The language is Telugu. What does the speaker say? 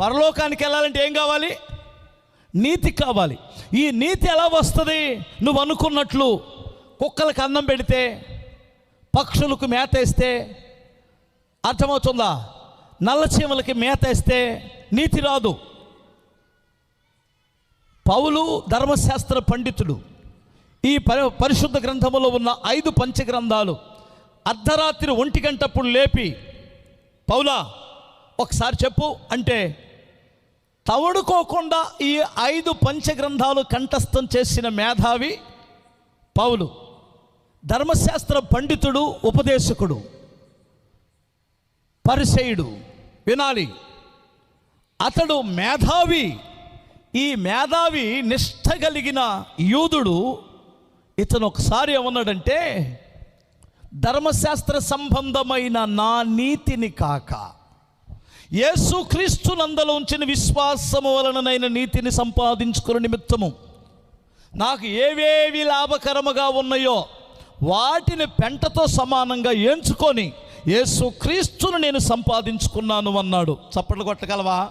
పరలోకానికి వెళ్ళాలంటే ఏం కావాలి? నీతి కావాలి. ఈ నీతి ఎలా వస్తుంది? నువ్వు అనుకున్నట్లు కుక్కలకు అన్నం పెడితే పక్షులకు మేత వేస్తే అర్థమవుతుందా? నల్లచీమలకి మేతేస్తే మేత వేస్తే నీతి రాదు. పౌలు ధర్మశాస్త్ర పండితుడు. ఈ పరి పరిశుద్ధ గ్రంథములో ఉన్న ఐదు పంచగ్రంథాలు అర్ధరాత్రి ఒంటి గంటప్పుడు లేపి పౌలా ఒకసారి చెప్పు అంటే తవడుకోకుండా ఈ ఐదు పంచగ్రంథాలు కంఠస్థం చేసిన మేధావి పౌలు ధర్మశాస్త్ర పండితుడు ఉపదేశకుడు పరిసయుడు వినాలి. అతడు మేధావి. ఈ మేధావి నిష్ట కలిగిన యూదుడు ఇతను ఒకసారి ఏమన్నాడంటే ధర్మశాస్త్ర సంబంధమైన నా నీతిని కాక యేసుక్రీస్తు నందలో ఉంచిన విశ్వాసము వలననైన నీతిని సంపాదించుకుని నిమిత్తము. నాకు ఏవేవి లాభకరముగా ఉన్నాయో వాటిని పెంటతో సమానంగా ఎంచుకొని యేసు క్రీస్తును నేను సంపాదించుకున్నాను అన్నాడు. చప్పట్లు కొట్టగలవా?